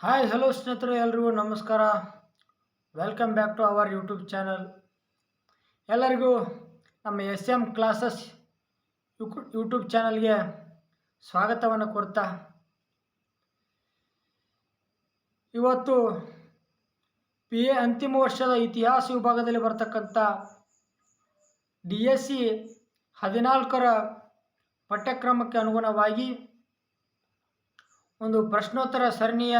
Hi, hello ಸ್ನೇಹಿತರೆ, ಎಲ್ರಿಗೂ ನಮಸ್ಕಾರ. Welcome back to our YouTube channel ಎಲ್ಲರಿಗೂ ನಮ್ಮ ಎಸ್ ಎಂ ಕ್ಲಾಸಸ್ ಯೂಟ್ಯೂಬ್ ಚಾನಲ್ಗೆ ಸ್ವಾಗತವನ್ನು ಕೊಡ್ತಾ. ಇವತ್ತು ಪಿ ಎ ಅಂತಿಮ ವರ್ಷದ ಇತಿಹಾಸ ವಿಭಾಗದಲ್ಲಿ ಬರ್ತಕ್ಕಂಥ ಡಿ ಎಸ್ ಸಿ ಹದಿನಾಲ್ಕರ ಪಠ್ಯಕ್ರಮಕ್ಕೆ ಅನುಗುಣವಾಗಿ ಒಂದು ಪ್ರಶ್ನೋತ್ತರ ಸರಣಿಯ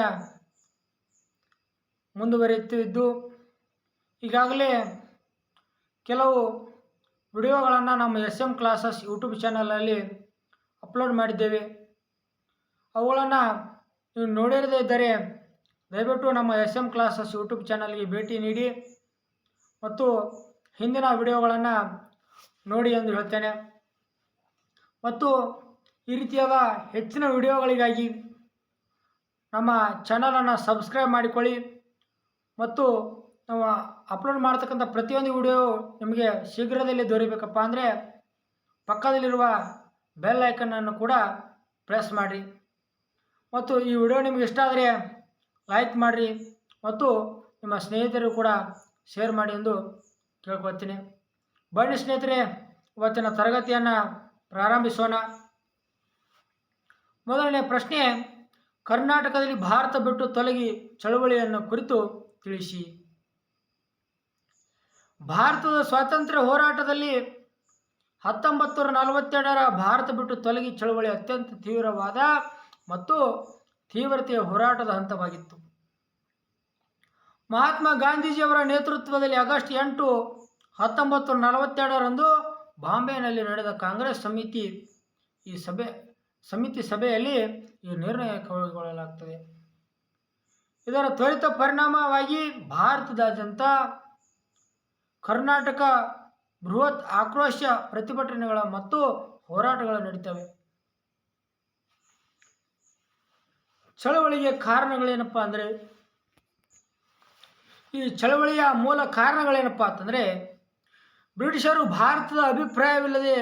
ಮುಂದುವರಿಯುತ್ತಿದ್ದು, ಈಗಾಗಲೇ ಕೆಲವು ವಿಡಿಯೋಗಳನ್ನು ನಮ್ಮ ಎಸ್ ಎಂ ಕ್ಲಾಸಸ್ ಯೂಟ್ಯೂಬ್ ಚಾನಲಲ್ಲಿ ಅಪ್ಲೋಡ್ ಮಾಡಿದ್ದೇವೆ. ಅವುಗಳನ್ನು ನೀವು ನೋಡಿರದೇ ಇದ್ದರೆ ದಯವಿಟ್ಟು ನಮ್ಮ ಎಸ್ ಎಂ ಕ್ಲಾಸಸ್ ಯೂಟ್ಯೂಬ್ ಚಾನಲ್ಗೆ ಭೇಟಿ ನೀಡಿ ಮತ್ತು ಹಿಂದಿನ ವಿಡಿಯೋಗಳನ್ನು ನೋಡಿ ಎಂದು ಹೇಳ್ತೇನೆ. ಮತ್ತು ಈ ರೀತಿಯಾದ ಹೆಚ್ಚಿನ ವಿಡಿಯೋಗಳಿಗಾಗಿ ನಮ್ಮ ಚಾನಲನ್ನು ಸಬ್ಸ್ಕ್ರೈಬ್ ಮಾಡಿಕೊಳ್ಳಿ ಮತ್ತು ನಾವು ಅಪ್ಲೋಡ್ ಮಾಡ್ತಕ್ಕಂಥ ಪ್ರತಿಯೊಂದು ವಿಡಿಯೋ ನಿಮಗೆ ಶೀಘ್ರದಲ್ಲಿ ದೊರೀಬೇಕಪ್ಪ ಅಂದರೆ ಪಕ್ಕದಲ್ಲಿರುವ ಬೆಲ್ ಐಕನನ್ನು ಕೂಡ ಪ್ರೆಸ್ ಮಾಡಿರಿ. ಮತ್ತು ಈ ವಿಡಿಯೋ ನಿಮಗೆ ಇಷ್ಟ ಆದರೆ ಲೈಕ್ ಮಾಡಿರಿ ಮತ್ತು ನಿಮ್ಮ ಸ್ನೇಹಿತರು ಕೂಡ ಶೇರ್ ಮಾಡಿ ಎಂದು ಕೇಳ್ಕೊಳ್ತೀನಿ. ಬನ್ನಿ ಸ್ನೇಹಿತರೆ, ಇವತ್ತಿನ ತರಗತಿಯನ್ನು ಪ್ರಾರಂಭಿಸೋಣ. ಮೊದಲನೇ ಪ್ರಶ್ನೆ ಕರ್ನಾಟಕದಲ್ಲಿ ಭಾರತ ಬಿಟ್ಟು ತೊಲಗಿ ಚಳವಳಿಯನ್ನು ಕುರಿತು ತಿಳಿಸಿ. ಭಾರತದ ಸ್ವಾತಂತ್ರ್ಯ ಹೋರಾಟದಲ್ಲಿ ಹತ್ತೊಂಬತ್ತು ನೂರ ನಲವತ್ತೆರಡರ ಭಾರತ ಬಿಟ್ಟು ತೊಲಗಿ ಚಳವಳಿ ಅತ್ಯಂತ ತೀವ್ರವಾದ ಮತ್ತು ತೀವ್ರತೆಯ ಹೋರಾಟದ ಹಂತವಾಗಿತ್ತು. ಮಹಾತ್ಮ ಗಾಂಧೀಜಿಯವರ ನೇತೃತ್ವದಲ್ಲಿ ಆಗಸ್ಟ್ ಎಂಟು ಹತ್ತೊಂಬತ್ತು ನಲವತ್ತೆರಡರಂದು ಬಾಂಬೆನಲ್ಲಿ ನಡೆದ ಕಾಂಗ್ರೆಸ್ ಸಮಿತಿ ಈ ಸಭೆ, ಸಮಿತಿ ಸಭೆಯಲ್ಲಿ ಈ ನಿರ್ಣಯ ಕೈಗೊಳ್ಳಲಾಗ್ತದೆ. ಇದರ ತ್ವರಿತ ಪರಿಣಾಮವಾಗಿ ಭಾರತದಾದ್ಯಂತ ಕರ್ನಾಟಕ ಬೃಹತ್ ಆಕ್ರೋಶ ಪ್ರತಿಭಟನೆಗಳ ಮತ್ತು ಹೋರಾಟಗಳು ನಡೀತವೆ. ಚಳವಳಿಗೆ ಕಾರಣಗಳೇನಪ್ಪ ಅಂದರೆ, ಈ ಚಳವಳಿಯ ಮೂಲ ಕಾರಣಗಳೇನಪ್ಪ ಅಂತಂದರೆ, ಬ್ರಿಟಿಷರು ಭಾರತದ ಅಭಿಪ್ರಾಯವಿಲ್ಲದೆ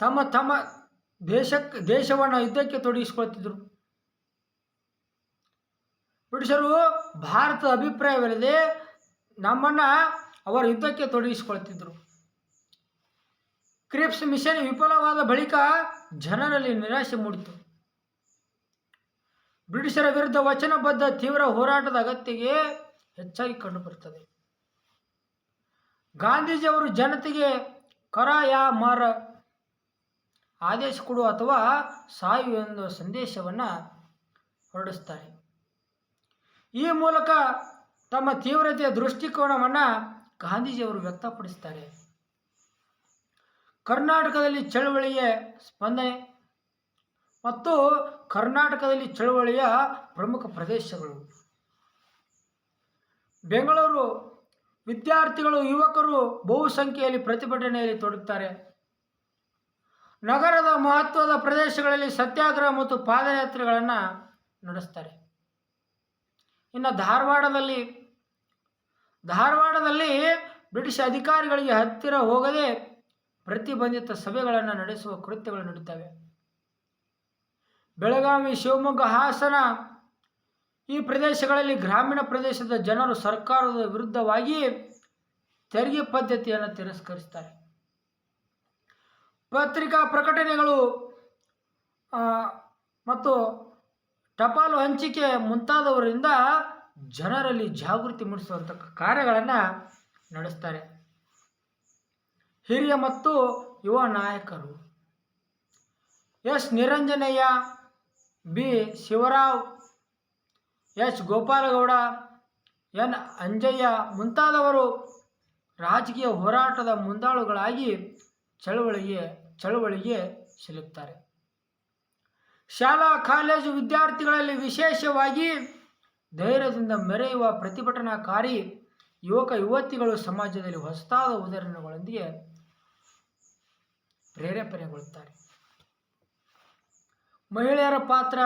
ತಮ್ಮ ತಮ್ಮ ದೇಶಕ್ಕೆ ದೇಶವನ್ನು ಯುದ್ಧಕ್ಕೆ ತೊಡಗಿಸಿಕೊಳ್ತಿದ್ರು. ಬ್ರಿಟಿಷರು ಭಾರತದ ಅಭಿಪ್ರಾಯವಿಲ್ಲದೆ ನಮ್ಮನ್ನು ಅವರ ಯುದ್ಧಕ್ಕೆ ತೊಡಗಿಸಿಕೊಳ್ತಿದ್ರು. ಕ್ರಿಪ್ಸ್ ಮಿಷನ್ ವಿಫಲವಾದ ಬಳಿಕ ಜನರಲ್ಲಿ ನಿರಾಶೆ ಮೂಡಿತು. ಬ್ರಿಟಿಷರ ವಿರುದ್ಧ ವಚನಬದ್ಧ ತೀವ್ರ ಹೋರಾಟದ ಅಗತ್ಯಗೆ ಹೆಚ್ಚಾಗಿ ಕಂಡುಬರುತ್ತದೆ. ಗಾಂಧೀಜಿಯವರು ಜನತೆಗೆ ಕರ ಯಾ ಮಾರ ಆದೇಶ ಕೊಡು ಅಥವಾ ಸಾಯು ಎಂದು ಸಂದೇಶವನ್ನು ಹೊರಡಿಸ್ತಾರೆ ಈ ಮೂಲಕ ತಮ್ಮ ತೀವ್ರತೆಯ ದೃಷ್ಟಿಕೋನವನ್ನು ಗಾಂಧೀಜಿಯವರು ವ್ಯಕ್ತಪಡಿಸ್ತಾರೆ ಕರ್ನಾಟಕದಲ್ಲಿ ಚಳವಳಿಯ ಸ್ಪಂದನೆ ಮತ್ತು ಕರ್ನಾಟಕದಲ್ಲಿ ಚಳವಳಿಯ ಪ್ರಮುಖ ಪ್ರದೇಶಗಳು. ಬೆಂಗಳೂರು ವಿದ್ಯಾರ್ಥಿಗಳು ಯುವಕರು ಬಹುಸಂಖ್ಯೆಯಲ್ಲಿ ಪ್ರತಿಭಟನೆಯಲ್ಲಿ ತೊಡಗುತ್ತಾರೆ. ನಗರದ ಮಹತ್ವದ ಪ್ರದೇಶಗಳಲ್ಲಿ ಸತ್ಯಾಗ್ರಹ ಮತ್ತು ಪಾದಯಾತ್ರೆಗಳನ್ನು ನಡೆಸ್ತಾರೆ. ಇನ್ನು ಧಾರವಾಡದಲ್ಲಿ ಧಾರವಾಡದಲ್ಲಿ ಬ್ರಿಟಿಷ್ ಅಧಿಕಾರಿಗಳಿಗೆ ಹತ್ತಿರ ಹೋಗದೆ ಪ್ರತಿಬಂಧಿತ ಸಭೆಗಳನ್ನು ನಡೆಸುವ ಕೃತ್ಯಗಳು ನಡೀತವೆ. ಬೆಳಗಾವಿ, ಶಿವಮೊಗ್ಗ, ಹಾಸನ ಈ ಪ್ರದೇಶಗಳಲ್ಲಿ ಗ್ರಾಮೀಣ ಪ್ರದೇಶದ ಜನರು ಸರ್ಕಾರದ ವಿರುದ್ಧವಾಗಿ ತೆರಿಗೆ ಪದ್ಧತಿಯನ್ನು ತಿರಸ್ಕರಿಸ್ತಾರೆ. ಪತ್ರಿಕಾ ಪ್ರಕಟಣೆಗಳು ಮತ್ತು ಟಪಾಲು ಹಂಚಿಕೆ ಮುಂತಾದವರಿಂದ ಜನರಲ್ಲಿ ಜಾಗೃತಿ ಮೂಡಿಸುವಂಥ ಕಾರ್ಯಗಳನ್ನು ನಡೆಸ್ತಾರೆ. ಹಿರಿಯ ಮತ್ತು ಯುವ ನಾಯಕರು. S. Niranjanayya, B. Shivarao, S. Gopalagowda, N. Anjaiah ಮುಂತಾದವರು ರಾಜಕೀಯ ಹೋರಾಟದ ಮುಂದಾಳುಗಳಾಗಿ ಚಳವಳಿಗೆ ಚಳವಳಿಗೆ ಸಿಲುಕ್ತಾರೆ. ಶಾಲಾ, ಕಾಲೇಜು ವಿದ್ಯಾರ್ಥಿಗಳಲ್ಲಿ ವಿಶೇಷವಾಗಿ ಧೈರ್ಯದಿಂದ ಮೆರೆಯುವ ಪ್ರತಿಭಟನಾಕಾರಿ ಯುವಕ, ಯುವತಿಗಳು ಸಮಾಜದಲ್ಲಿ ಹೊಸದಾದ ಉದಾಹರಣೆಗಳೊಂದಿಗೆ ಪ್ರೇರೇಪಣೆಗೊಳ್ಳುತ್ತಾರೆ. ಮಹಿಳೆಯರ ಪಾತ್ರ.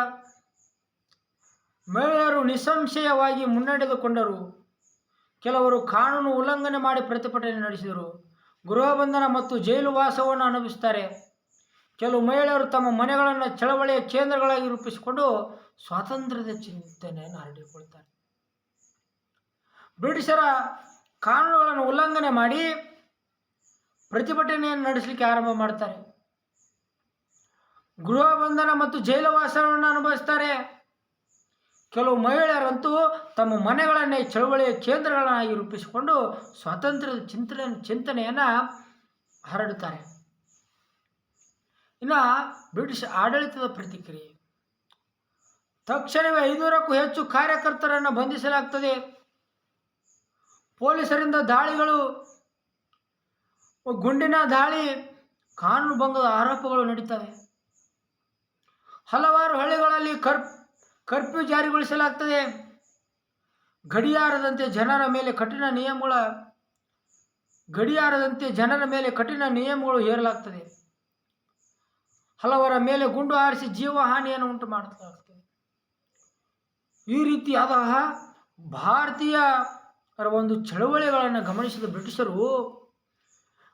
ಮಹಿಳೆಯರು ನಿಸ್ಸಂಶಯವಾಗಿ ಮುನ್ನಡೆದುಕೊಂಡರು. ಕೆಲವರು ಕಾನೂನು ಉಲ್ಲಂಘನೆ ಮಾಡಿ ಪ್ರತಿಭಟನೆ ನಡೆಸಿದರು. ಗೃಹ ಬಂಧನ ಮತ್ತು ಜೈಲು ವಾಸವನ್ನು ಅನುಭವಿಸ್ತಾರೆ ಕೆಲವು ಮಹಿಳೆಯರು ತಮ್ಮ ಮನೆಗಳನ್ನು ಚಳವಳಿಯ ಕೇಂದ್ರಗಳಾಗಿ ರೂಪಿಸಿಕೊಂಡು ಸ್ವಾತಂತ್ರ್ಯದ ಚಿಂತನೆಯನ್ನು ಹರಡಿಕೊಳ್ತಾರೆ ಬ್ರಿಟಿಷರ ಕಾನೂನುಗಳನ್ನು ಉಲ್ಲಂಘನೆ ಮಾಡಿ ಪ್ರತಿಭಟನೆಯನ್ನು ನಡೆಸಲಿಕ್ಕೆ ಆರಂಭ ಮಾಡ್ತಾರೆ ಗೃಹ ಬಂಧನ ಮತ್ತು ಜೈಲವಾಸವನ್ನು ಅನುಭವಿಸ್ತಾರೆ ಕೆಲವು ಮಹಿಳೆಯರಂತೂ ತಮ್ಮ ಮನೆಗಳನ್ನೇ ಚಳುವಳಿಯ ಕೇಂದ್ರಗಳನ್ನಾಗಿ ರೂಪಿಸಿಕೊಂಡು ಸ್ವಾತಂತ್ರ್ಯದ ಚಿಂತನೆ, ಚಿಂತನೆಯನ್ನು ಹರಡುತ್ತಾರೆ. ಇನ್ನು ಬ್ರಿಟಿಷ್ ಆಡಳಿತದ ಪ್ರತಿಕ್ರಿಯೆ. ತಕ್ಷಣವೇ ಐನೂರಕ್ಕೂ ಹೆಚ್ಚು ಕಾರ್ಯಕರ್ತರನ್ನು ಬಂಧಿಸಲಾಗ್ತದೆ. ಪೊಲೀಸರಿಂದ ದಾಳಿಗಳು, ಗುಂಡಿನ ದಾಳಿ, ಕಾನೂನು ಭಂಗದ ಆರೋಪಗಳು ನಡೀತವೆ. ಹಲವಾರು ಹಳ್ಳಿಗಳಲ್ಲಿ ಕರ್ ಕರ್ಫ್ಯೂ ಜಾರಿಗೊಳಿಸಲಾಗ್ತದೆ. ಗಡಿಯಾರದಂತೆ ಜನರ ಮೇಲೆ ಕಠಿಣ ನಿಯಮಗಳ, ಗಡಿಯಾರದಂತೆ ಜನರ ಮೇಲೆ ಕಠಿಣ ನಿಯಮಗಳು ಹೇರಲಾಗ್ತದೆ. ಹಲವರ ಮೇಲೆ ಗುಂಡು ಹಾರಿಸಿ ಜೀವಹಾನಿಯನ್ನು ಉಂಟು ಮಾಡಲಾಗ್ತದೆ. ಈ ರೀತಿಯಾದ ಭಾರತೀಯ ಒಂದು ಚಳವಳಿಗಳನ್ನು ಗಮನಿಸಿದ ಬ್ರಿಟಿಷರು,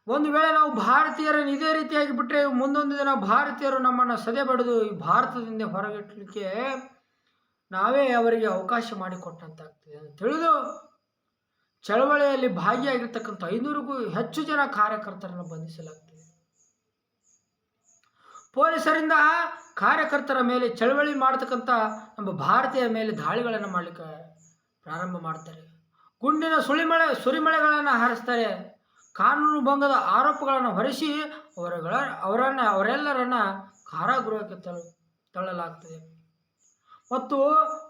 ಒಂದು ವೇಳೆ ನಾವು ಭಾರತೀಯರನ್ನು ಇದೇ ರೀತಿಯಾಗಿ ಬಿಟ್ಟರೆ ಮುಂದೊಂದು ದಿನ ಭಾರತೀಯರು ನಮ್ಮನ್ನು ಸದೆ ಬಡಿದು ಈ ಭಾರತದಿಂದ ಹೊರಗಿಟ್ಟಲಿಕ್ಕೆ ನಾವೇ ಅವರಿಗೆ ಅವಕಾಶ ಮಾಡಿಕೊಟ್ಟಂತಾಗ್ತದೆ ಅಂತ ತಿಳಿದು ಚಳವಳಿಯಲ್ಲಿ ಭಾಗಿಯಾಗಿರ್ತಕ್ಕಂಥ ಐನೂರಿಗೂ ಹೆಚ್ಚು ಜನ ಕಾರ್ಯಕರ್ತರನ್ನು ಬಂಧಿಸಲಾಗ್ತದೆ. ಪೊಲೀಸರಿಂದ ಕಾರ್ಯಕರ್ತರ ಮೇಲೆ ಚಳವಳಿ ಮಾಡ್ತಕ್ಕಂಥ ನಮ್ಮ ಭಾರತೀಯ ಮೇಲೆ ದಾಳಿಗಳನ್ನು ಮಾಡಲಿಕ್ಕೆ ಪ್ರಾರಂಭ ಮಾಡ್ತಾರೆ. ಗುಂಡಿನ ಸುಳಿಮಳೆ, ಸುರಿಮಳೆಗಳನ್ನು ಹಾರಿಸ್ತಾರೆ. ಕಾನೂನು ಭಂಗದ ಆರೋಪಗಳನ್ನು ಹೊರಿಸಿ ಅವರಗಳ, ಅವರನ್ನು, ಅವರೆಲ್ಲರನ್ನ ಕಾರಾಗೃಹಕ್ಕೆ ತಳ್ಳ, ತಳ್ಳಲಾಗ್ತದೆ. ಮತ್ತು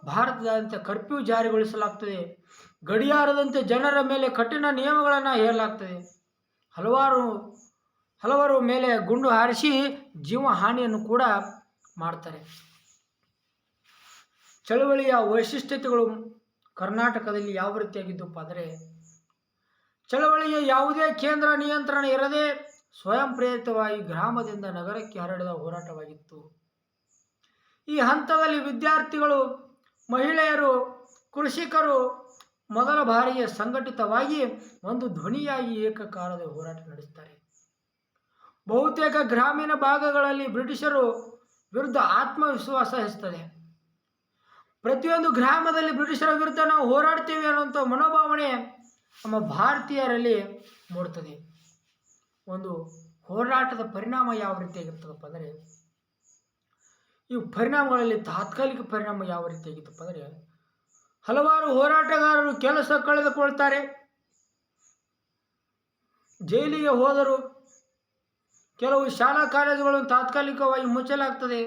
ಭಾರತದಾದ್ಯಂತ ಕರ್ಫ್ಯೂ ಜಾರಿಗೊಳಿಸಲಾಗ್ತದೆ. ಗಡಿಯಾರದಂತೆ ಜನರ ಮೇಲೆ ಕಠಿಣ ನಿಯಮಗಳನ್ನು ಹೇರಲಾಗ್ತದೆ. ಹಲವಾರು ಹಲವಾರು ಮೇಲೆ ಗುಂಡು ಹಾರಿಸಿ ಜೀವ ಹಾನಿಯನ್ನು ಕೂಡ ಮಾಡ್ತಾರೆ. ಚಳವಳಿಯ ವೈಶಿಷ್ಟ್ಯತೆಗಳು ಕರ್ನಾಟಕದಲ್ಲಿ ಯಾವ ರೀತಿಯಾಗಿದ್ದಪ್ಪ ಅಂದರೆ, ಚಳವಳಿಯ ಯಾವುದೇ ಕೇಂದ್ರ ನಿಯಂತ್ರಣ ಇರದೆ ಸ್ವಯಂ ಪ್ರೇರಿತವಾಗಿ ಗ್ರಾಮದಿಂದ ನಗರಕ್ಕೆ ಹರಡಿದ ಹೋರಾಟವಾಗಿತ್ತು. ಈ ಹಂತದಲ್ಲಿ ವಿದ್ಯಾರ್ಥಿಗಳು, ಮಹಿಳೆಯರು, ಕೃಷಿಕರು ಮೊದಲ ಬಾರಿಗೆ ಸಂಘಟಿತವಾಗಿ ಒಂದು ಧ್ವನಿಯಾಗಿ ಏಕಕಾಲದ ಹೋರಾಟ ನಡೆಸ್ತಾರೆ. ಬಹುತೇಕ ಗ್ರಾಮೀಣ ಭಾಗಗಳಲ್ಲಿ ಬ್ರಿಟಿಷರು ವಿರುದ್ಧ ಆತ್ಮವಿಶ್ವಾಸ ಹೆಚ್ಚುತ್ತದೆ ಪ್ರತಿಯೊಂದು ಗ್ರಾಮದಲ್ಲಿ ಬ್ರಿಟಿಷರ ವಿರುದ್ಧ ನಾವು ಹೋರಾಡ್ತೇವೆ ಅನ್ನುವಂಥ ಮನೋಭಾವನೆ ನಮ್ಮ ಭಾರತೀಯರಲ್ಲಿ ಮೂಡ್ತದೆ. ಒಂದು ಹೋರಾಟದ ಪರಿಣಾಮ ಯಾವ ರೀತಿಯಾಗಿರ್ತದಪ್ಪ ಅಂದರೆ ಈ ಪರಿಣಾಮಗಳಲ್ಲಿ ತಾತ್ಕಾಲಿಕ ಪರಿಣಾಮ ಯಾವ ರೀತಿಯಾಗಿತ್ತಪ್ಪ ಅಂದರೆ ಹಲವಾರು ಹೋರಾಟಗಾರರು ಕೆಲಸ ಕಳೆದುಕೊಳ್ತಾರೆ. ಜೈಲಿಗೆ ಹೋದರು ಕೆಲವು ಶಾಲಾ ಕಾಲೇಜುಗಳನ್ನು ತಾತ್ಕಾಲಿಕವಾಗಿ ಮುಚ್ಚಲಾಗ್ತದೆ.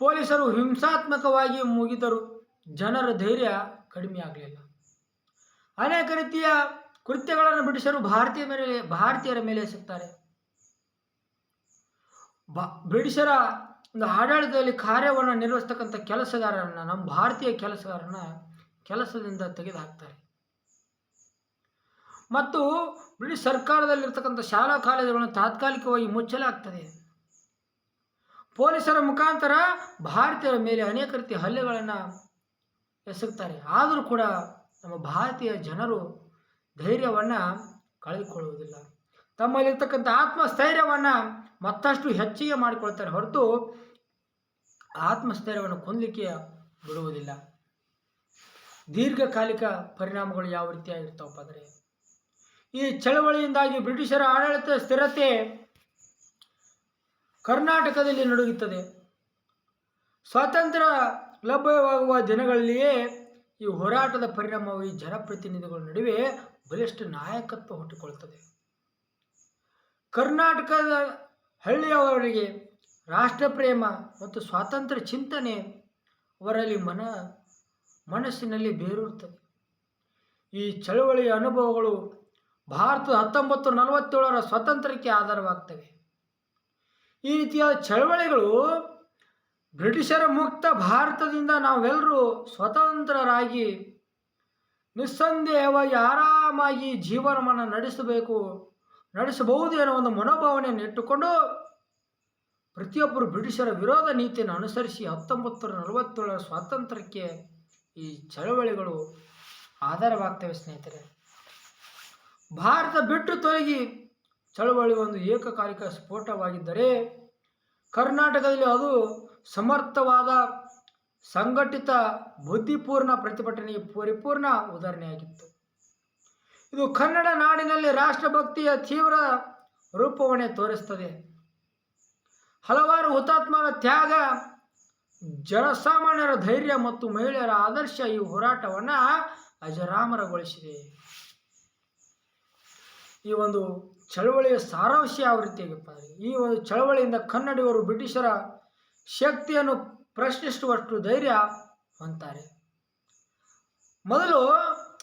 ಪೊಲೀಸರು ಹಿಂಸಾತ್ಮಕವಾಗಿ ಮುಗಿದರು ಜನರ ಧೈರ್ಯ ಕಡಿಮೆ ಆಗಲಿಲ್ಲ. ಅನೇಕ ರೀತಿಯ ಕೃತ್ಯಗಳನ್ನು ಬ್ರಿಟಿಷರು ಭಾರತೀಯ ಮೇಲೆ ಭಾರತೀಯರ ಮೇಲೆ ಎಸಗ್ತಾರೆ ಬ, ಬ್ರಿಟಿಷರ ಒಂದು ಆಡಳಿತದಲ್ಲಿ ಕಾರ್ಯವನ್ನು ನಿರ್ವಹಿಸ್ತಕ್ಕಂಥ ಕೆಲಸಗಾರರನ್ನು, ನಮ್ಮ ಭಾರತೀಯ ಕೆಲಸಗಾರನ ಕೆಲಸದಿಂದ ತೆಗೆದುಹಾಕ್ತಾರೆ. ಮತ್ತು ಬ್ರಿಟಿಷ್ ಸರ್ಕಾರದಲ್ಲಿರ್ತಕ್ಕಂಥ ಶಾಲಾ ಕಾಲೇಜುಗಳನ್ನು ತಾತ್ಕಾಲಿಕವಾಗಿ ಮುಚ್ಚಲಾಗ್ತದೆ. ಪೊಲೀಸರ ಮುಖಾಂತರ ಭಾರತೀಯರ ಮೇಲೆ ಅನೇಕ ರೀತಿಯ ಹಲ್ಲೆಗಳನ್ನು ಎಸಗ್ತಾರೆ. ಆದರೂ ಕೂಡ ನಮ್ಮ ಭಾರತೀಯ ಜನರು ಧೈರ್ಯವನ್ನು ಕಳೆದುಕೊಳ್ಳುವುದಿಲ್ಲ. ತಮ್ಮಲ್ಲಿರ್ತಕ್ಕಂಥ ಆತ್ಮಸ್ಥೈರ್ಯವನ್ನು ಮತ್ತಷ್ಟು ಹೆಚ್ಚಿಗೆ ಮಾಡಿಕೊಳ್ತಾರೆ ಹೊರತು ಆತ್ಮಸ್ಥೈರ್ಯವನ್ನು ಹೊಂದಲಿಕ್ಕೆ ಬಿಡುವುದಿಲ್ಲ. ದೀರ್ಘಕಾಲಿಕ ಪರಿಣಾಮಗಳು ಯಾವ ರೀತಿಯಾಗಿರ್ತಾವಪ್ಪ ಅಂದರೆ, ಈ ಚಳವಳಿಯಿಂದಾಗಿ ಬ್ರಿಟಿಷರ ಆಡಳಿತ ಸ್ಥಿರತೆ ಕರ್ನಾಟಕದಲ್ಲಿ ನಡುಗುತ್ತದೆ. ಸ್ವಾತಂತ್ರ್ಯ ಲಭ್ಯವಾಗುವ ದಿನಗಳಲ್ಲಿಯೇ ಈ ಹೋರಾಟದ ಪರಿಣಾಮವು ಈ ಜನಪ್ರತಿನಿಧಿಗಳ ನಡುವೆ ಬಲಿಷ್ಠ ನಾಯಕತ್ವ ಹುಟ್ಟಿಕೊಳ್ಳುತ್ತದೆ. ಕರ್ನಾಟಕದ ಹಳ್ಳಿಯವರಿಗೆ ರಾಷ್ಟ್ರಪ್ರೇಮ ಮತ್ತು ಸ್ವಾತಂತ್ರ್ಯ ಚಿಂತನೆ ಅವರಲ್ಲಿ ಮನ, ಮನಸ್ಸಿನಲ್ಲಿ ಬೇರೂರುತ್ತದೆ ಈ ಚಳವಳಿಯ ಅನುಭವಗಳು ಭಾರತದ ಹತ್ತೊಂಬತ್ತು ನಲವತ್ತೇಳರ ಸ್ವಾತಂತ್ರ್ಯಕ್ಕೆ ಆಧಾರವಾಗ್ತವೆ. ಈ ರೀತಿಯ ಚಳವಳಿಗಳು ಬ್ರಿಟಿಷರ ಮುಕ್ತ ಭಾರತದಿಂದ ನಾವೆಲ್ಲರೂ ಸ್ವತಂತ್ರರಾಗಿ ನಿಸ್ಸಂದೇಹವಾಗಿ ಆರಾಮಾಗಿ ಜೀವನವನ್ನು ನಡೆಸಬೇಕು ನಡೆಸಬಹುದು ಎನ್ನುವ ಒಂದು ಮನೋಭಾವನೆಯನ್ನು ಇಟ್ಟುಕೊಂಡು ಪ್ರತಿಯೊಬ್ಬರು ಬ್ರಿಟಿಷರ ವಿರೋಧ ನೀತಿಯನ್ನು ಅನುಸರಿಸಿ ಹತ್ತೊಂಬತ್ತು ನಲವತ್ತೇಳರ ಸ್ವಾತಂತ್ರ್ಯಕ್ಕೆ ಈ ಚಳವಳಿಗಳು ಆಧಾರವಾಗ್ತವೆ, ಸ್ನೇಹಿತರೆ. ಭಾರತ ಬಿಟ್ಟು ತೊಲಗಿ ಚಳವಳಿ ಒಂದು ಏಕಕಾಲಿಕ ಸ್ಫೋಟವಾಗಿದ್ದರೆ ಕರ್ನಾಟಕದಲ್ಲಿ ಅದು ಸಮರ್ಥವಾದ, ಸಂಘಟಿತ, ಬುದ್ಧಿಪೂರ್ಣ ಪ್ರತಿಭಟನೆಗೆ ಪರಿಪೂರ್ಣ ಉದಾಹರಣೆಯಾಗಿತ್ತು. ಇದು ಕನ್ನಡ ನಾಡಿನಲ್ಲಿ ರಾಷ್ಟ್ರಭಕ್ತಿಯ ತೀವ್ರ ರೂಪವನ್ನೇ ತೋರಿಸ್ತದೆ. ಹಲವಾರು ಹುತಾತ್ಮರ ತ್ಯಾಗ, ಜನಸಾಮಾನ್ಯರ ಧೈರ್ಯ ಮತ್ತು ಮಹಿಳೆಯರ ಆದರ್ಶ ಈ ಹೋರಾಟವನ್ನು ಅಜರಾಮರಗೊಳಿಸಿದೆ. ಈ ಒಂದು ಚಳವಳಿಯ ಸಾರಾಂಶ ಯಾವ ರೀತಿಯಾಗಪ್ಪ ಈ ಒಂದು ಚಳವಳಿಯಿಂದ ಕನ್ನಡಿಗರು ಬ್ರಿಟಿಷರ ಶಕ್ತಿಯನ್ನು ಪ್ರಶ್ನಿಸುವಷ್ಟು ಧೈರ್ಯ ಹೊಂತಾರೆ ಮೊದಲು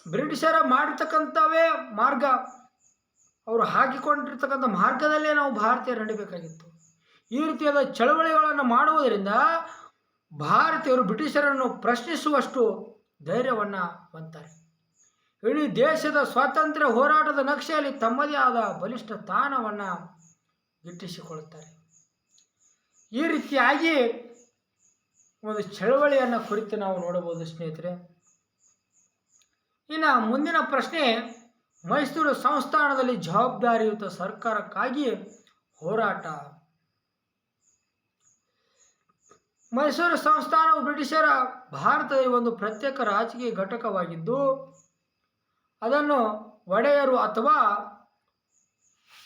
ಬ್ರಿಟಿಷರ ಮಾಡಿರ್ತಕ್ಕಂಥವೇ ಮಾರ್ಗ. ಅವರು ಹಾಕಿಕೊಂಡಿರ್ತಕ್ಕಂಥ ಮಾರ್ಗದಲ್ಲೇ ನಾವು ಭಾರತೀಯರು ನಡಿಬೇಕಾಗಿತ್ತು. ಈ ರೀತಿಯಾದ ಚಳವಳಿಗಳನ್ನು ಮಾಡುವುದರಿಂದ ಭಾರತೀಯರು ಬ್ರಿಟಿಷರನ್ನು ಪ್ರಶ್ನಿಸುವಷ್ಟು ಧೈರ್ಯವನ್ನು ಹೊಂತಾರೆ ಇಡೀ ದೇಶದ ಸ್ವಾತಂತ್ರ್ಯ ಹೋರಾಟದ ನಕ್ಷೆಯಲ್ಲಿ ತಮ್ಮದೇ ಆದ ಬಲಿಷ್ಠ ತಾಣವನ್ನು ಗಿಟ್ಟಿಸಿಕೊಳ್ಳುತ್ತಾರೆ. ಈ ರೀತಿಯಾಗಿ ಒಂದು ಚಳವಳಿಯನ್ನು ಕುರಿತು ನಾವು ನೋಡಬಹುದು ಸ್ನೇಹಿತರೆ. ಇನ್ನು ಮುಂದಿನ ಪ್ರಶ್ನೆ, ಮೈಸೂರು ಸಂಸ್ಥಾನದಲ್ಲಿ ಜವಾಬ್ದಾರಿಯುತ ಸರ್ಕಾರಕ್ಕಾಗಿ ಹೋರಾಟ. ಮೈಸೂರು ಸಂಸ್ಥಾನವು ಬ್ರಿಟಿಷರ ಭಾರತದ ಒಂದು ಪ್ರತ್ಯೇಕ ರಾಜಕೀಯ ಘಟಕವಾಗಿದ್ದು, ಅದನ್ನು ಒಡೆಯರು ಅಥವಾ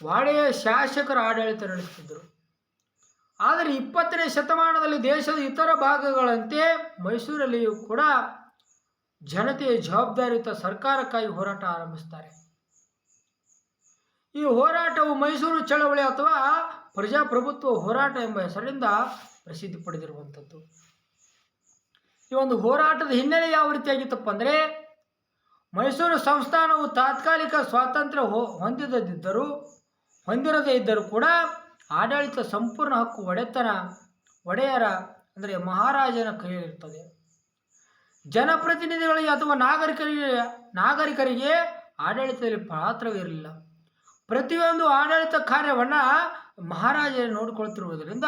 ವಾಡೆಯ ಶಾಸಕರ ಆಡಳಿತ ನಡೆಸುತ್ತಿದ್ದರು. ಆದರೆ ಇಪ್ಪತ್ತನೇ ಶತಮಾನದಲ್ಲಿ ದೇಶದ ಇತರ ಭಾಗಗಳಂತೆ ಮೈಸೂರಲ್ಲಿಯೂ ಕೂಡ ಜನತೆಯ ಜವಾಬ್ದಾರಿಯುತ ಸರ್ಕಾರಕ್ಕಾಗಿ ಹೋರಾಟ ಆರಂಭಿಸ್ತಾರೆ. ಈ ಹೋರಾಟವು ಮೈಸೂರು ಚಳವಳಿ ಅಥವಾ ಪ್ರಜಾಪ್ರಭುತ್ವ ಹೋರಾಟ ಎಂಬ ಹೆಸರಿನಿಂದ ಪ್ರಸಿದ್ಧಿ ಪಡೆದಿರುವಂಥದ್ದು. ಈ ಒಂದು ಹೋರಾಟದ ಹಿನ್ನೆಲೆ ಯಾವ ರೀತಿಯಾಗಿತ್ತಪ್ಪ ಅಂದರೆ, ಮೈಸೂರು ಸಂಸ್ಥಾನವು ತಾತ್ಕಾಲಿಕ ಸ್ವಾತಂತ್ರ್ಯ ಹೊಂದಿದದಿದ್ದರೂ ಹೊಂದಿರದೇ ಇದ್ದರೂ ಕೂಡ ಆಡಳಿತ ಸಂಪೂರ್ಣ ಹಕ್ಕು ಒಡೆತನ, ಒಡೆಯರ, ಅಂದರೆ ಮಹಾರಾಜನ ಕೈಯಲ್ಲಿರ್ತದೆ ಜನಪ್ರತಿನಿಧಿಗಳಿಗೆ ಅಥವಾ ನಾಗರಿಕರಿಗೆ ನಾಗರಿಕರಿಗೆ ಆಡಳಿತದಲ್ಲಿ ಪಾತ್ರವಿರಲಿಲ್ಲ. ಪ್ರತಿಯೊಂದು ಆಡಳಿತ ಕಾರ್ಯವನ್ನು ಮಹಾರಾಜರು ನೋಡಿಕೊಳ್ತಿರುವುದರಿಂದ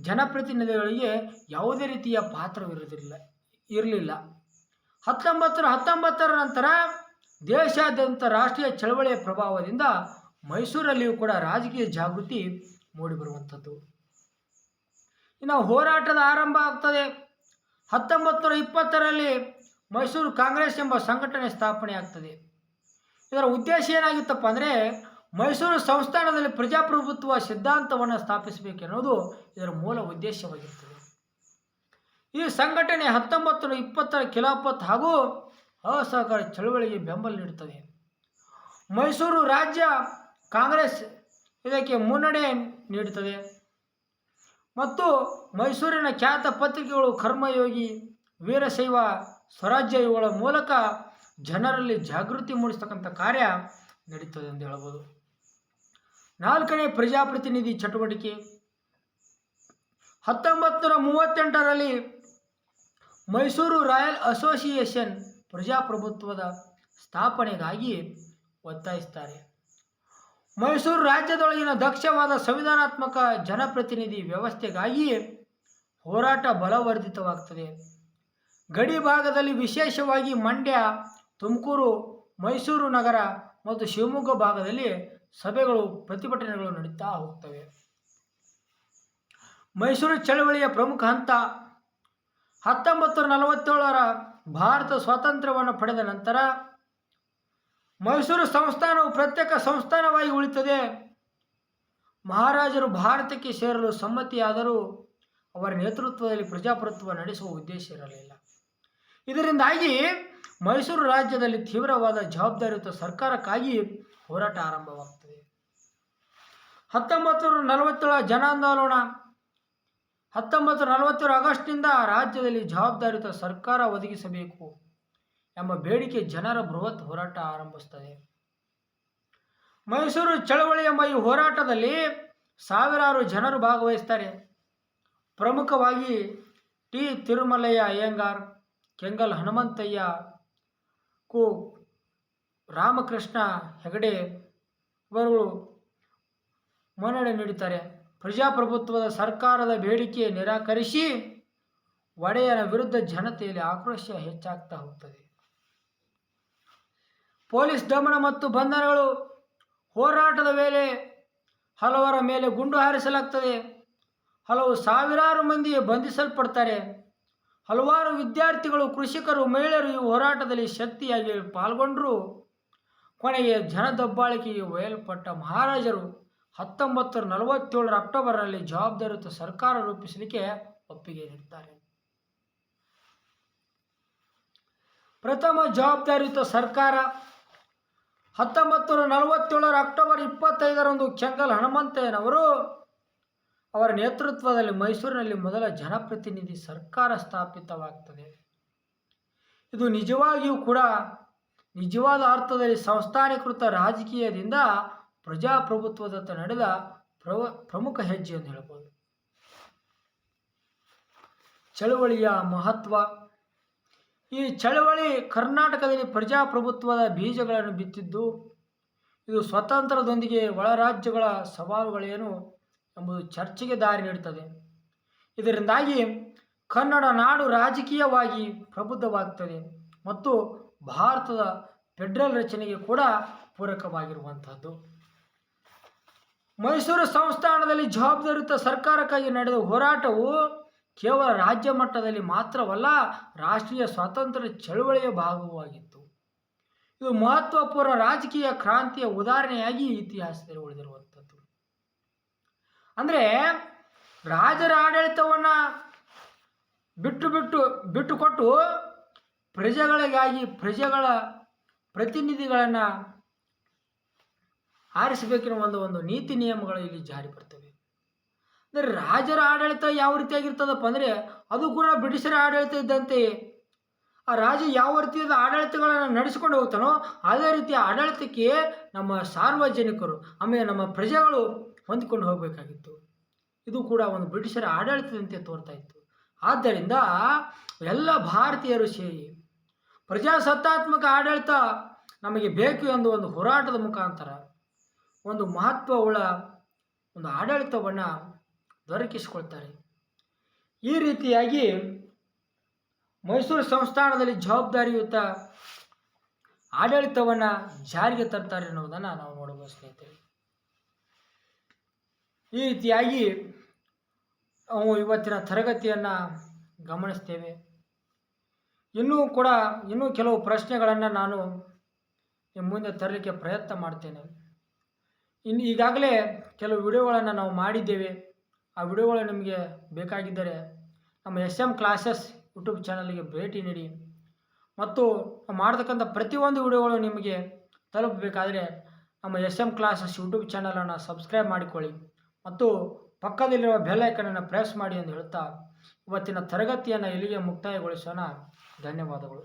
ಜನಪ್ರತಿನಿಧಿಗಳಿಗೆ ಯಾವುದೇ ರೀತಿಯ ಪಾತ್ರವಿರುವುದಿಲ್ಲ, ಇರಲಿಲ್ಲ. ಹತ್ತೊಂಬತ್ತರ ಹತ್ತೊಂಬತ್ತರ ನಂತರ ದೇಶಾದ್ಯಂತ ರಾಷ್ಟ್ರೀಯ ಚಳವಳಿಯ ಪ್ರಭಾವದಿಂದ ಮೈಸೂರಲ್ಲಿಯೂ ಕೂಡ ರಾಜಕೀಯ ಜಾಗೃತಿ ಮೂಡಿಬರುವಂಥದ್ದು. ಇನ್ನು ಹೋರಾಟದ ಆರಂಭ ಆಗ್ತದೆ. ಹತ್ತೊಂಬತ್ತು ನೂರ ಇಪ್ಪತ್ತರಲ್ಲಿ ಮೈಸೂರು ಕಾಂಗ್ರೆಸ್ ಎಂಬ ಸಂಘಟನೆ ಸ್ಥಾಪನೆ ಆಗ್ತದೆ ಇದರ ಉದ್ದೇಶ ಏನಾಗಿತ್ತಪ್ಪ ಅಂದರೆ ಮೈಸೂರು ಸಂಸ್ಥಾನದಲ್ಲಿ ಪ್ರಜಾಪ್ರಭುತ್ವ ಸಿದ್ಧಾಂತವನ್ನು ಸ್ಥಾಪಿಸಬೇಕೆನ್ನುವುದು ಇದರ ಮೂಲ ಉದ್ದೇಶವಾಗಿರ್ತದೆ. ಈ ಸಂಘಟನೆ ಹತ್ತೊಂಬತ್ತು ನೂರ ಇಪ್ಪತ್ತರ ಖಿಲಾಫತ್ ಹಾಗೂ ಅಸಹಕಾರ ಚಳವಳಿಗೆ ಬೆಂಬಲ ನೀಡುತ್ತದೆ. ಮೈಸೂರು ರಾಜ್ಯ ಕಾಂಗ್ರೆಸ್ ಇದಕ್ಕೆ ಮುನ್ನಡೆ ನೀಡುತ್ತದೆ. ಮತ್ತು ಮೈಸೂರಿನ ಖ್ಯಾತ ಪತ್ರಿಕೆಗಳು ಕರ್ಮಯೋಗಿ, ವೀರಶೈವ, ಸ್ವರಾಜ್ಯ ಇವುಗಳ ಮೂಲಕ ಜನರಲ್ಲಿ ಜಾಗೃತಿ ಮೂಡಿಸ್ತಕ್ಕಂಥ ಕಾರ್ಯ ನಡೀತದೆ ಎಂದು ಹೇಳ್ಬೋದು. ನಾಲ್ಕನೇ ಪ್ರಜಾಪ್ರತಿನಿಧಿ ಚಟುವಟಿಕೆ. ಹತ್ತೊಂಬತ್ತು ನೂರ ಮೂವತ್ತೆಂಟರಲ್ಲಿ ಮೈಸೂರು ರಾಯಲ್ ಅಸೋಸಿಯೇಷನ್ ಪ್ರಜಾಪ್ರಭುತ್ವದ ಸ್ಥಾಪನೆಗಾಗಿ ಒತ್ತಾಯಿಸ್ತಾರೆ. ಮೈಸೂರು ರಾಜ್ಯದೊಳಗಿನ ದಕ್ಷವಾದ ಸಂವಿಧಾನಾತ್ಮಕ ಜನಪ್ರತಿನಿಧಿ ವ್ಯವಸ್ಥೆಗಾಗಿ ಹೋರಾಟ ಬಲವರ್ಧಿತವಾಗ್ತದೆ. ಗಡಿ ಭಾಗದಲ್ಲಿ ವಿಶೇಷವಾಗಿ ಮಂಡ್ಯ, ತುಮಕೂರು, ಮೈಸೂರು ನಗರ ಮತ್ತು ಶಿವಮೊಗ್ಗ ಭಾಗದಲ್ಲಿ ಸಭೆಗಳು, ಪ್ರತಿಭಟನೆಗಳು ನಡೀತಾ ಹೋಗ್ತವೆ. ಮೈಸೂರು ಚಳವಳಿಯ ಪ್ರಮುಖ ಹಂತ. ಹತ್ತೊಂಬತ್ತು ನಲವತ್ತೇಳರ ಭಾರತ ಸ್ವಾತಂತ್ರ್ಯವನ್ನು ಪಡೆದ ನಂತರ ಮೈಸೂರು ಸಂಸ್ಥಾನವು ಪ್ರತ್ಯೇಕ ಸಂಸ್ಥಾನವಾಗಿ ಉಳಿತದೆ ಮಹಾರಾಜರು ಭಾರತಕ್ಕೆ ಸೇರಲು ಸಮ್ಮತಿಯಾದರೂ ಅವರ ನೇತೃತ್ವದಲ್ಲಿ ಪ್ರಜಾಪ್ರಭುತ್ವ ನಡೆಸುವ ಉದ್ದೇಶ ಇರಲಿಲ್ಲ. ಇದರಿಂದಾಗಿ ಮೈಸೂರು ರಾಜ್ಯದಲ್ಲಿ ತೀವ್ರವಾದ ಜವಾಬ್ದಾರಿಯುತ ಸರ್ಕಾರಕ್ಕಾಗಿ ಹೋರಾಟ ಆರಂಭವಾಗ್ತದೆ ಹತ್ತೊಂಬತ್ತು ನೂರ ನಲವತ್ತೇಳ ಜನಾಂದೋಲನ, ಹತ್ತೊಂಬತ್ತು ನಲವತ್ತೇಳು ಆಗಸ್ಟ್ನಿಂದ ರಾಜ್ಯದಲ್ಲಿ ಜವಾಬ್ದಾರಿಯುತ ಸರ್ಕಾರ ಒದಗಿಸಬೇಕು. ಎಂಬ ಬೇಡಿಕೆ ಜನರ ಬೃಹತ್ ಹೋರಾಟ ಆರಂಭಿಸುತ್ತದೆ. ಮೈಸೂರು ಚಳವಳಿ ಎಂಬ ಈ ಹೋರಾಟದಲ್ಲಿ ಸಾವಿರಾರು ಜನರು ಭಾಗವಹಿಸ್ತಾರೆ ಪ್ರಮುಖವಾಗಿ ಟಿ. ತಿರುಮಲಯ್ಯ ಅಯ್ಯಂಗಾರ್, ಕೆಂಗಲ್ ಹನುಮಂತಯ್ಯ ಕು. ರಾಮಕೃಷ್ಣ ಹೆಗಡೆ ಇವರುಗಳು ಮುನ್ನಡೆ ನೀಡುತ್ತಾರೆ ಪ್ರಜಾಪ್ರಭುತ್ವದ ಸರ್ಕಾರದ ಬೇಡಿಕೆ ನಿರಾಕರಿಸಿ, ಒಡೆಯರ ವಿರುದ್ಧ ಜನತೆಯಲ್ಲಿ ಆಕ್ರೋಶ ಹೆಚ್ಚಾಗ್ತಾ ಹೋಗ್ತದೆ. ಪೊಲೀಸ್ ದಮನ ಮತ್ತು ಬಂಧನಗಳು ಹೋರಾಟದ ವೇಳೆ ಹಲವರ ಮೇಲೆ ಗುಂಡು ಹಾರಿಸಲಾಗ್ತದೆ. ಹಲವು ಸಾವಿರಾರು ಮಂದಿ ಬಂಧಿಸಲ್ಪಡ್ತಾರೆ. ಹಲವಾರು ವಿದ್ಯಾರ್ಥಿಗಳು, ಕೃಷಿಕರು, ಮಹಿಳೆಯರು ಈ ಹೋರಾಟದಲ್ಲಿ ಶಕ್ತಿಯಾಗಿ ಪಾಲ್ಗೊಂಡರು. ಕೊನೆಗೆ ಜನದಬ್ಬಾಳಿಕೆಗೆ ಒಯ್ಯಲ್ಪಟ್ಟ ಮಹಾರಾಜರು ಹತ್ತೊಂಬತ್ತು ನಲವತ್ತೇಳರ ಅಕ್ಟೋಬರ್ನಲ್ಲಿ ಜವಾಬ್ದಾರಿಯುತ ಸರ್ಕಾರ ರೂಪಿಸಲಿಕ್ಕೆ ಒಪ್ಪಿಗೆ ನೀಡುತ್ತಾರೆ ಪ್ರಥಮ ಜವಾಬ್ದಾರಿಯುತ ಸರ್ಕಾರ ಹತ್ತೊಂಬತ್ತು ನೂರ ನಲವತ್ತೇಳರ ಅಕ್ಟೋಬರ್ ಇಪ್ಪತ್ತೈದರಂದು ಕೆಂಗಲ್ ಹನುಮಂತಯ್ಯನವರು ಅವರ ನೇತೃತ್ವದಲ್ಲಿ ಮೈಸೂರಿನಲ್ಲಿ ಮೊದಲ ಜನಪ್ರತಿನಿಧಿ ಸರ್ಕಾರ ಸ್ಥಾಪಿತವಾಗ್ತದೆ. ಇದು ನಿಜವಾಗಿಯೂ ಕೂಡ ನಿಜವಾದ ಅರ್ಥದಲ್ಲಿ ಸಂಸ್ಥಾನೀಕೃತ ರಾಜಕೀಯದಿಂದ ಪ್ರಜಾಪ್ರಭುತ್ವದತ್ತ ನಡೆದ ಪ್ರವ, ಪ್ರಮುಖ ಹೆಜ್ಜೆ ಎಂದು ಹೇಳ್ಬೋದು. ಚಳುವಳಿಯ ಮಹತ್ವ ಈ ಚಳವಳಿ ಕರ್ನಾಟಕದಲ್ಲಿ ಪ್ರಜಾಪ್ರಭುತ್ವದ ಬೀಜಗಳನ್ನು ಬಿತ್ತಿದ್ದು, ಇದು ಸ್ವತಂತ್ರದೊಂದಿಗೆ ಒಳರಾಜ್ಯಗಳ ಸವಾಲುಗಳೇನು ಎಂಬುದು ಚರ್ಚೆಗೆ ದಾರಿ ನೀಡುತ್ತದೆ. ಇದರಿಂದಾಗಿ ಕನ್ನಡ ನಾಡು ರಾಜಕೀಯವಾಗಿ ಪ್ರಬುದ್ಧವಾಗ್ತದೆ ಮತ್ತು ಭಾರತದ ಫೆಡರಲ್ ರಚನೆಗೆ ಕೂಡ ಪೂರಕವಾಗಿರುವಂತಹದ್ದು ಮೈಸೂರು ಸಂಸ್ಥಾನದಲ್ಲಿ ಜವಾಬ್ದಾರಿಯುತ ಸರ್ಕಾರಕ್ಕಾಗಿ ನಡೆದ ಹೋರಾಟವು ಕೇವಲ ರಾಜ್ಯ ಮಟ್ಟದಲ್ಲಿ ಮಾತ್ರವಲ್ಲ, ರಾಷ್ಟ್ರೀಯ ಸ್ವಾತಂತ್ರ್ಯ ಚಳುವಳಿಯ ಭಾಗವಾಗಿತ್ತು. ಇದು ಮಹತ್ವಪೂರ್ಣ ರಾಜಕೀಯ ಕ್ರಾಂತಿಯ ಉದಾಹರಣೆಯಾಗಿ ಇತಿಹಾಸದಲ್ಲಿ ಉಳಿದಿರುವಂಥದ್ದು. ಅಂದರೆ ರಾಜರ ಆಡಳಿತವನ್ನು ಬಿಟ್ಟು ಬಿಟ್ಟು ಬಿಟ್ಟುಕೊಟ್ಟು ಪ್ರಜೆಗಳಿಗಾಗಿ ಪ್ರಜೆಗಳ ಪ್ರತಿನಿಧಿಗಳನ್ನು ಆರಿಸಬೇಕಿರುವ ಒಂದು ಒಂದು ನೀತಿ ನಿಯಮಗಳು ಇಲ್ಲಿ ಜಾರಿ ಬರ್ತವೆ. ಅಂದರೆ ರಾಜರ ಆಡಳಿತ ಯಾವ ರೀತಿಯಾಗಿರ್ತದಪ್ಪ ಅಂದರೆ ಅದು ಕೂಡ ಬ್ರಿಟಿಷರ ಆಡಳಿತ ಇದ್ದಂತೆಯೇ ಆ ರಾಜ ಯಾವ ರೀತಿಯಾದ ಆಡಳಿತಗಳನ್ನು ನಡೆಸಿಕೊಂಡು ಹೋಗ್ತಾನೋ ಅದೇ ರೀತಿಯ ಆಡಳಿತಕ್ಕೆ ನಮ್ಮ ಸಾರ್ವಜನಿಕರು, ಆಮೇಲೆ ನಮ್ಮ ಪ್ರಜೆಗಳು ಹೊಂದಿಕೊಂಡು ಹೋಗಬೇಕಾಗಿತ್ತು. ಇದು ಕೂಡ ಒಂದು ಬ್ರಿಟಿಷರ ಆಡಳಿತದಂತೆ ತೋರ್ತಾ ಇತ್ತು. ಆದ್ದರಿಂದ ಎಲ್ಲ ಭಾರತೀಯರು ಸೇರಿ ಪ್ರಜಾಸತ್ತಾತ್ಮಕ ಆಡಳಿತ ನಮಗೆ ಬೇಕು ಎಂದು ಒಂದು ಹೋರಾಟದ ಮುಖಾಂತರ ಒಂದು ಮಹತ್ವವುಳ್ಳ ಒಂದು ಆಡಳಿತವನ್ನು ದೊರಕಿಸಿಕೊಳ್ತಾರೆ. ಈ ರೀತಿಯಾಗಿ ಮೈಸೂರು ಸಂಸ್ಥಾನದಲ್ಲಿ ಜವಾಬ್ದಾರಿಯುತ ಆಡಳಿತವನ್ನು ಜಾರಿಗೆ ತರ್ತಾರೆ ಅನ್ನೋದನ್ನು ನಾವು ನೋಡಬಹುದು ಸ್ನೇಹಿತರೆ ಈ ರೀತಿಯಾಗಿ ನಾವು ಇವತ್ತಿನ ತರಗತಿಯನ್ನು ಗಮನಿಸ್ತೇವೆ. ಇನ್ನೂ ಕೂಡ ಇನ್ನೂ ಕೆಲವು ಪ್ರಶ್ನೆಗಳನ್ನು ನಾನು ಮುಂದೆ ತರಲಿಕ್ಕೆ ಪ್ರಯತ್ನ ಮಾಡ್ತೇನೆ. ಇನ್ನು ಈಗಾಗಲೇ ಕೆಲವು ವಿಡಿಯೋಗಳನ್ನು ನಾವು ಮಾಡಿದ್ದೇವೆ. ಆ ವಿಡಿಯೋಗಳು ನಿಮಗೆ ಬೇಕಾಗಿದ್ದರೆ ನಮ್ಮ ಎಸ್ ಎಂ ಕ್ಲಾಸಸ್ ಯೂಟ್ಯೂಬ್ ಚಾನಲ್ಗೆ ಭೇಟಿ ನೀಡಿ. ಮತ್ತು ಮಾಡ್ತಕ್ಕಂಥ ಪ್ರತಿಯೊಂದು ವಿಡಿಯೋಗಳು ನಿಮಗೆ ತಲುಪಬೇಕಾದರೆ ನಮ್ಮ ಎಸ್ ಎಂ ಕ್ಲಾಸಸ್ ಯೂಟ್ಯೂಬ್ ಚಾನಲನ್ನು ಸಬ್ಸ್ಕ್ರೈಬ್ ಮಾಡಿಕೊಳ್ಳಿ. ಮತ್ತು ಪಕ್ಕದಲ್ಲಿರುವ ಬೆಲ್ ಐಕನನ್ನು ಪ್ರೆಸ್ ಮಾಡಿ ಎಂದು ಹೇಳ್ತಾ ಇವತ್ತಿನ ತರಗತಿಯನ್ನು ಇಲ್ಲಿಗೆ ಮುಕ್ತಾಯಗೊಳಿಸೋಣ. ಧನ್ಯವಾದಗಳು.